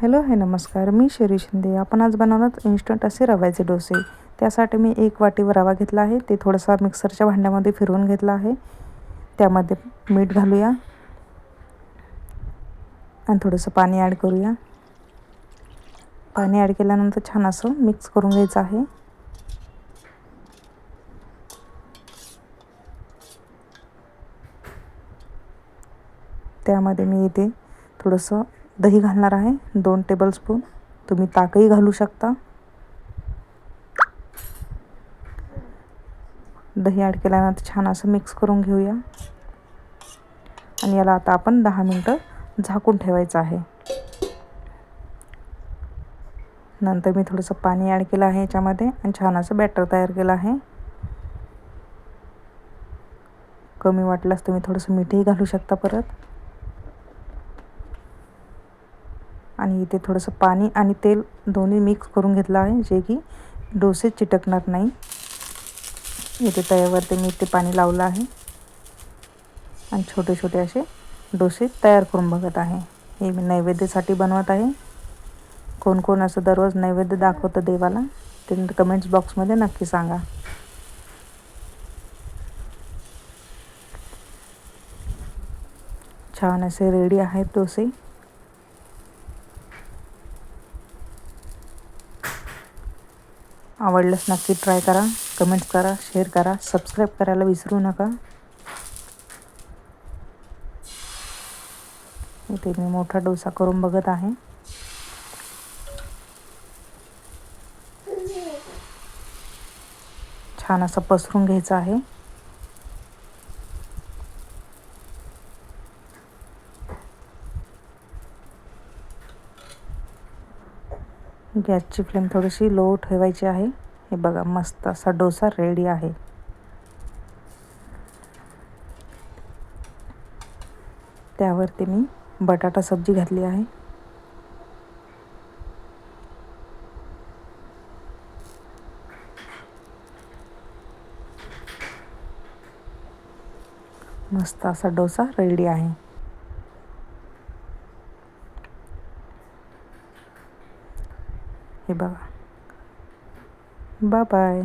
Hello हे नमस्कार. मी शिरी शिंदे. आपण आज बनवणार इन्स्टंट असे रव्याचे डोसे. त्यासाठी मी एक वाटीवर रवा घेतला आहे. ते थोडासा मिक्सरच्या भांड्यामध्ये फिरवून घेतला आहे. त्यामध्ये मीठ घालूया. आणि थोडंसं पाणी ॲड करूया. पाणी ॲड केल्यानंतर छान असं मिक्स करून घ्यायचं आहे. त्यामध्ये मी इथे थोडंसं दही घालणार आहे दोन टेबलस्पून तुम्ही ताकही घालू शकता. दही ॲड केल्यानंतर छान असं मिक्स करून घेऊया. आणि याला आता आपण दहा मिनटं झाकून ठेवायचं आहे. नंतर मी थोडंसं पाणी ॲड केलं आहे याच्यामध्ये आणि छान असं बॅटर तयार केलं आहे. कमी वाटल्यास तुम्ही थोडंसं मीठही घालू शकता परत. आणि इथे थोडंसं पाणी आणि तेल दोन्ही मिक्स करून घेतलं आहे जे की डोसे चिटकणार नाही. इथे तव्यावरती मी ते पाणी लावलं आहे. आणि छोटे छोटे असे डोसे तयार करून बघत आहे. हे मी नैवेद्यासाठी बनवत आहे. कोण कोण असं दररोज नैवेद्य दाखवतं देवाला ते कमेंट्स बॉक्समध्ये नक्की सांगा. छान असे रेडी आहेत डोसे. आवडल्यास नक्की ट्राय करा. कमेंट्स करा शेअर करा. सबस्क्राईब करायला विसरू नका. इथे मी मोठा डोसा करून बघत आहे. छान असं पसरून घ्यायचं आहे. गॅसची फ्लेम थोडीशी लो ठेवायची आहे. हे बघा मस्त असा डोसा रेडी आहे. त्यावरती मी बटाटा सब्जी घातली आहे. मस्त असा डोसा रेडी आहे. हे बघा बाय बाय